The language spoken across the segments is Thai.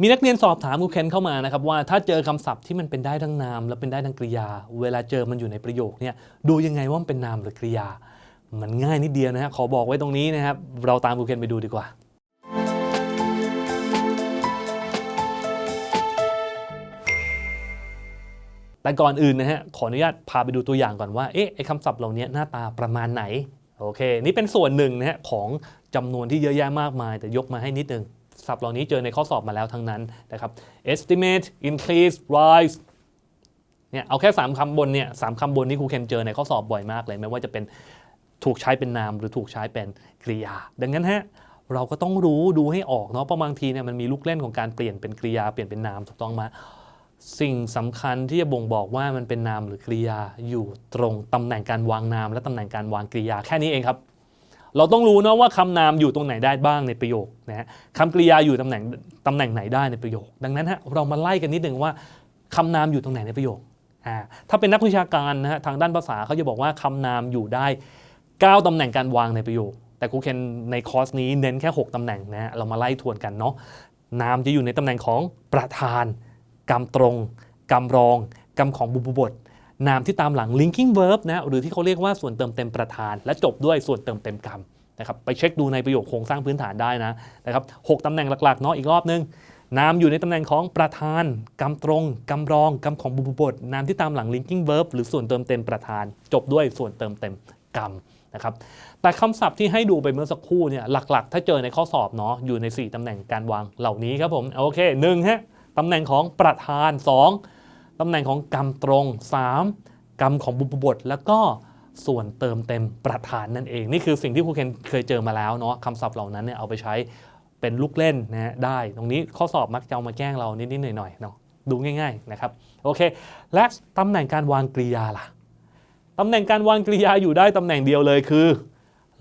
มีนักเรียนสอบถามครูเคนเข้ามานะครับว่าถ้าเจอคำศัพท์ที่มันเป็นได้ทั้งนามและเป็นได้ทั้งกริยา เวลาเจอมันอยู่ในประโยคเนี่ยดูยังไงว่ามันเป็นนามหรือกริยา มันง่ายนิดเดียวนะฮะขอบอกไว้ตรงนี้นะครับเราตามครูเคนไปดูดีกว่า แต่ก่อนอื่นนะฮะขออนุญาตพาไปดูตัวอย่างก่อนว่าเอ๊ะไอ้คำศัพท์เหล่านี้หน้าตาประมาณไหนโอเค นี่เป็นส่วนหนึ่งนะฮะของจำนวนที่เยอะแยะมากมาย แต่ยกมาให้นิดนึง ศัพท์เหล่านี้เจอในข้อสอบมาแล้วทั้งนั้นนะครับ estimate increase rise เนี่ยเอาแค่ 3คำบนเนี่ยสามคำบนนี้ครูเคนเจอในข้อสอบบ่อยมากเลย ไม่ว่าจะเป็นถูกใช้เป็นนามหรือถูกใช้เป็นกริยา ดังนั้นฮะเราก็ต้องรู้ดูให้ออกเนาะเพราะบางทีเนี่ยมันมีลูกเล่นของการเปลี่ยนเป็นกริยาเปลี่ยนเป็นนามถูกต้องไหมสิ่งสำคัญที่จะบ่งบอกว่ามันเป็นนามหรือกริยาอยู่ตรงตำแหน่งการวางนาม และตำแหน่งการวางกริยาแค่นี้เองครับ เราต้องรู้นะว่าคำนามอยู่ตรงไหนได้บ้างในประโยคนะฮะคำกริยาอยู่ตำแหน่งตำแหน่งไหนได้ในประโยค ดังนั้นฮะเรามาไล่กันนิดหนึ่งว่าคำนามอยู่ตรงไหนในประโยคอ่าถ้าเป็นนักวิชาการนะฮะทางด้านภาษาเขาจะบอกว่าคำนามอยู่ได้ 9ตำแหน่งการวางในประโยค แต่ครูเคนในคอร์สนี้เน้นแค่ 6ตำแหน่งนะฮะเรามาไล่ทวนกันเนาะนามจะอยู่ในตำแหน่งของประธานกรรมตรงกรรมรองกรรมของบุพบท นามที่ตามหลัง linking verb นะหรือที่เขาเรียกว่าส่วนเติมเต็มประธาน และจบด้วยส่วนเติมเต็มกรรมนะครับไปเช็คดูในประโยคโครงสร้างพื้นฐานได้นะนะครับหกตำแหน่งหลักๆเนาะอีกรอบนึงนามอยู่ในตำแหน่งของประธานกรรมตรงกรรมรองกรรมของบุพบทนามที่ตามหลัง linking verb หรือส่วนเติมเต็มประธาน จบด้วยส่วนเติมเต็มกรรมนะครับแต่คำศัพท์ที่ให้ดูไปเมื่อสักครู่เนี่ยหลักๆ ถ้าเจอในข้อสอบเนาะอยู่ใน 4ตำแหน่งการวางเหล่านี้ครับผมโอเคหนึ่งฮะตำแหน่งของประธาน 2 ตำแหน่งของกรรมตรง 3 กรรมของบุพบท แล้วก็ส่วนเติมเต็มประธานนั่นเอง นี่คือสิ่งที่ครูเคนเคยเจอมาแล้วเนาะคำศัพท์เหล่านั้นเนี่ยเอาไปใช้เป็นลูกเล่นนะได้ ตรงนี้ข้อสอบมักจะเอามาแกล้งเรานิดๆหน่อยๆเนาะดูง่าย ๆนะครับโอเค และตำแหน่งการวางกริยาล่ะตำแหน่งการวางกริยาอยู่ได้ตำแหน่งเดียวเลยคือ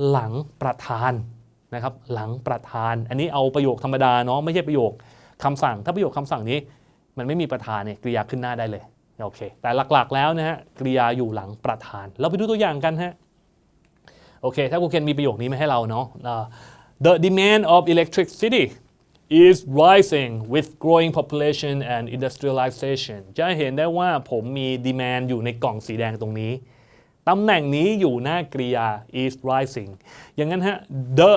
หลังประธานนะครับหลังประธาน อันนี้เอาประโยคธรรมดาเนาะไม่ใช่ประโยคคำสั่ง ถ้าประโยคคำสั่งนี้ มันไม่มีประธานเนี่ยกริยาขึ้นหน้าได้เลยโอเคแต่หลักๆแล้วนะฮะกริยาอยู่หลังประธาน เราไปดูตัวอย่างกันฮะโอเคถ้าครูเคนมีประโยคนี้มาให้เราเนาะ The demand of electricity is rising with growing population and industrialization จะเห็นได้ว่าผมมี demand อยู่ในกล่องสีแดงตรงนี้ตำแหน่งนี้อยู่หน้ากริยา is rising อย่างนั้นฮะ the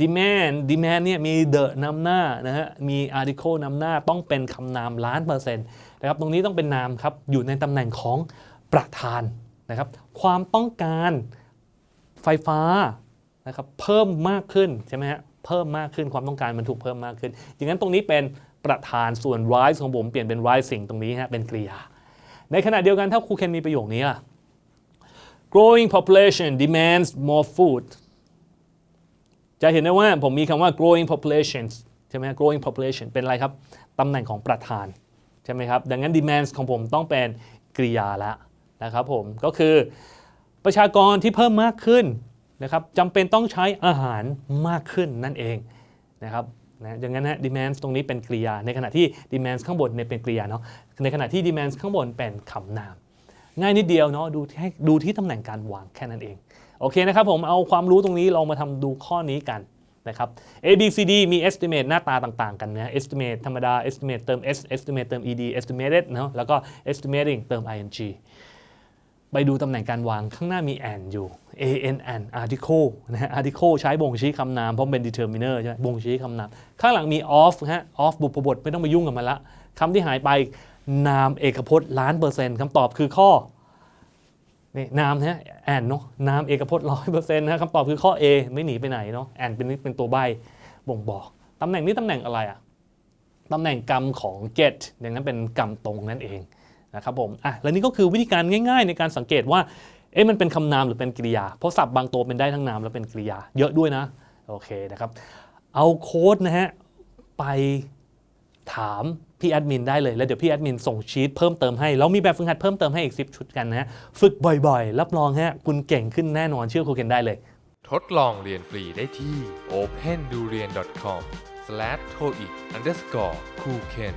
demand demand เนี่ยมี the นำหน้านะฮะ มี article นำหน้าต้องเป็นคำนามล้านเปอร์เซ็นต์นะครับ ตรงนี้ต้องเป็นนามครับ อยู่ในตำแหน่งของประธานนะครับ ความต้องการไฟฟ้านะครับ เพิ่มมากขึ้นใช่ไหมฮะ เพิ่มมากขึ้นความต้องการมันถูกเพิ่มมากขึ้น อย่างนั้นตรงนี้เป็นประธานส่วน rise ของผมเปลี่ยนเป็น rising ตรงนี้ฮะ เป็นกริยา ในขณะเดียวกันถ้าครูเคนมีประโยคนี้ล่ะ growing population demands more food จะเห็นได้ว่าผมมีคำว่า growing populations ใช่ไหม growing population เป็นอะไรครับตำแหน่งของประธาน ใช่ไหมครับ ดังนั้น demands ของผมต้องเป็นกริยาละนะครับผม ก็คือประชากรที่เพิ่มมากขึ้นนะครับจำเป็นต้องใช้อาหารมากขึ้นนั่นเองนะครับนะดังนั้นนะ demands ตรงนี้เป็นกริยา ในขณะที่ demands ข้างบนเนี่ยเป็นกริยาเนาะ ในขณะที่ demands ข้างบนเป็นคำนาม ง่ายนิดเดียวเนาะ ดูที่ดูที่ตำแหน่งการวางแค่นั้นเอง โอเคนะครับผมเอาความรู้ตรงนี้ลองมาทำดูข้อนี้กันนะครับ A B C D มี estimate หน้าตาต่างๆ กันนะ estimate ธรรมดา estimate เติม s estimate เติม ed estimated เนาะแล้วก็ estimating เติม ing ไปดูตำแหน่งการวางข้างหน้ามี and อยู่ a n n article นะ article ใช้บ่งชี้คำนามเพราะเป็น determiner ใช่ไหมบ่งชี้คำนาม ข้างหลังมี of ฮะ of บุพบทไม่ต้องไปยุ่งกับมันละคำที่หายไปนามเอกพจน์ล้านเปอร์เซ็นต์คำตอบคือข้อ นี่นามนะแอนเนาะนามเอกพจน์ร้อยเปอร์เซ็นต์นะคำตอบคือข้อ A ไม่หนีไปไหนเนาะแอนเป็นเป็นตัวใบบ่งบอกตำแหน่งนี้ตำแหน่งอะไรอะตำแหน่งกรรมของ get ดังนั้นเป็นกรรมตรงนั่นเองนะครับผมอะและนี่ก็คือวิธีการง่ายๆ ในการสังเกตว่าเอ๊ะมันเป็นคำนามหรือเป็นกริยา เพราะศัพท์บางตัวเป็นได้ทั้งนามและเป็นกริยา เยอะด้วยนะโอเคนะครับ เอาโค้ดนะฮะไปถาม พี่แอดมินได้เลยแล้วเดี๋ยวพี่แอดมินส่งชีตเพิ่มเติมให้แล้วมีแบบฝึกหัดเพิ่มเติมให้อีก 10 ชุดกันนะฮะฝึกบ่อยๆ รับรองฮะคุณเก่งขึ้นแน่นอนเชื่อครูเคนได้เลย ทดลองเรียนฟรีได้ที่ opendurian.com/toeic underscore coolken